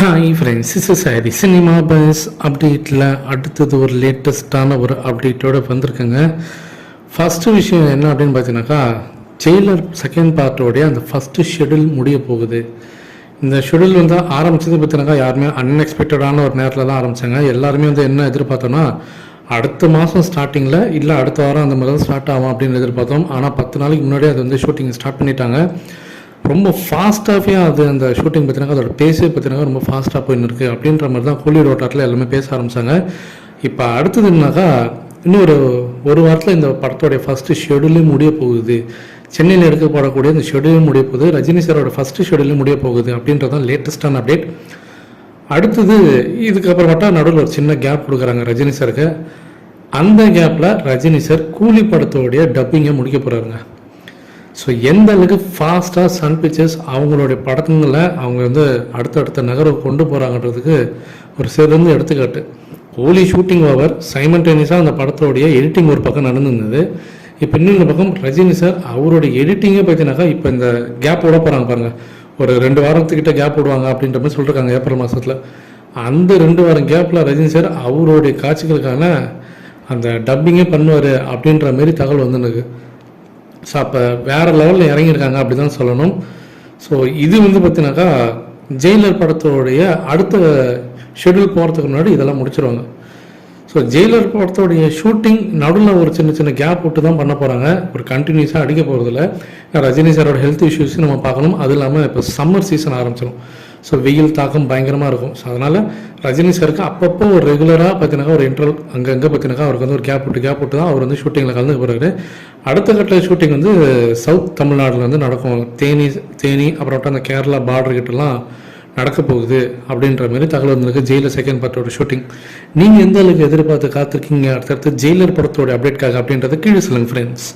Hi friends is sorry cinema buzz அப்டேட்டில் அடுத்தது ஒரு லேட்டஸ்ட்டான ஒரு அப்டேட்டோட வந்திருக்குங்க. ஃபஸ்ட்டு விஷயம் என்ன அப்படின்னு பார்த்தீங்கன்னாக்கா ஜெயிலர் செகண்ட் பார்ட்டோடைய அந்த ஃபஸ்ட்டு ஷெடியூல் முடிய போகுது. இந்த ஷெடியூல் வந்து ஆரம்பிச்சது பார்த்தீங்கன்னாக்கா யாருமே அன்எக்ஸ்பெக்டடான ஒரு நேரத்தில் தான் ஆரம்பித்தாங்க எல்லாருமே வந்து என்ன எதிர்பார்த்தோன்னா அடுத்த மாதம் ஸ்டார்டிங்கில் இல்லை அடுத்த வாரம் அந்த மாதிரி தான் ஸ்டார்ட் ஆகும் அப்படின்னு எதிர்பார்த்தோம். ஆனால் பத்து நாளைக்கு முன்னாடியே அது வந்து ஷூட்டிங் ஸ்டார்ட் பண்ணிட்டாங்க. ரொம்ப ஃபாஸ்ட்டாகவே அது அந்த ஷூட்டிங் பார்த்தீங்கன்னா அதோட பேஸே பார்த்தினாக்கா ரொம்ப ஃபாஸ்ட்டாக போயின்னு இருக்குது அப்படின்ற மாதிரி தான் கோலிவுட் ஓட்டாட்டில் எல்லாமே பேச ஆரம்பித்தாங்க இப்போ அடுத்ததுனாக்கா இன்னும் ஒரு ஒரு வாரத்தில் இந்த படத்தோடைய ஃபஸ்ட்டு ஷெடியூலே முடிய போகுது. சென்னையில் எடுக்கப்படக்கூடிய இந்த ஷெடியூலே முடிய போகுது. ரஜினி சாரோட ஃபஸ்ட்டு ஷெடியூலே முடிய போகுது அப்படின்றதான் லேட்டஸ்டான அப்டேட் அடுத்தது இதுக்கப்புறமேட்டா நடுவில் ஒரு சின்ன கேப் கொடுக்குறாங்க ரஜினி சாருக்கு அந்த கேப்பில் ரஜினி சார் கூலி படத்தோடைய டப்பிங்கை முடிக்க போகிறாருங்க ஸோ எந்த அளவுக்கு ஃபாஸ்ட்டாக சன் பிக்சர்ஸ் அவங்களுடைய படங்களை அவங்க வந்து அடுத்தடுத்த நகர்வு கொண்டு போகிறாங்கன்றதுக்கு ஒரு சிறந்த எடுத்துக்காட்டு. ஹோலி ஷூட்டிங் ஓவர் சைமன்டேனியஸாக அந்த படத்தோடைய எடிட்டிங் ஒரு பக்கம் நடந்துருந்தது. இப்போ இன்னொரு பக்கம் ரஜினி சார் அவருடைய எடிட்டிங்கே பார்த்தீங்கன்னாக்கா இப்போ இந்த கேப் விட போகிறாங்க பாருங்கள் ஒரு ரெண்டு வாரத்துக்கிட்ட கேப் விடுவாங்க அப்படின்ற மாதிரி சொல்லியிருக்காங்க ஏப்ரல் மாதத்தில் அந்த ரெண்டு வாரம் கேப்பில் ரஜினி சார் அவருடைய காட்சிகளுக்கான அந்த டப்பிங்கே பண்ணுவார் அப்படின்ற மாரி தகவல் வந்து எனக்கு ஸோ அப்போ வேறு லெவலில் இறங்கியிருக்காங்க அப்படி தான் சொல்லணும். ஸோ இது வந்து பார்த்தீங்கன்னாக்கா ஜெயிலர் படத்தோடைய அடுத்த ஷெடியூல் போகிறதுக்கு முன்னாடி இதெல்லாம் முடிச்சிருவாங்க. ஸோ ஜெயிலர் படத்தோடைய ஷூட்டிங் நடுவில் ஒரு சின்ன சின்ன கேப் விட்டு தான் பண்ண போகிறாங்க ஒரு கண்டினியூஸாக அடிக்க போகிறதில்ல ரஜினி சாரோட ஹெல்த் இஷ்யூஸையும் நம்ம பார்க்கணும். அது இல்லாமல் இப்போ சம்மர் சீசன் ஆரம்பிச்சிடும் ஸோ வெயில் தாக்கம் பயங்கரமாக இருக்கும். ஸோ அதனால் ரஜினி சாருக்கு அப்பப்போ ஒரு ரெகுலராக பார்த்தீங்கன்னா ஒரு இன்டர்வல் அங்கங்கே பார்த்தீங்கன்னா அவருக்கு வந்து ஒரு கேப் விட்டு கேப் விட்டு தான் அவர் வந்து ஷூட்டிங்கில் கலந்து போகிறாரு அடுத்த கட்ட ஷூட்டிங் வந்து சவுத் தமிழ்நாட்டில் வந்து நடக்கும். தேனி தேனி அப்புறம் அந்த கேரளா பார்டர் கிட்டலாம் நடக்க போகுது அப்படின்ற மாதிரி தகவல் வந்திருக்கு. ஜெயிலர் செகண்ட் பார்ட்டோட ஷூட்டிங் நீங்கள் எந்த அளவுக்கு எதிர்பார்த்து காத்திருக்கீங்க? அடுத்தடுத்து ஜெயிலர் படத்தோட அப்டேட்காக அப்படின்றத கீழே சொல்லுங்கள் ஃப்ரெண்ட்ஸ்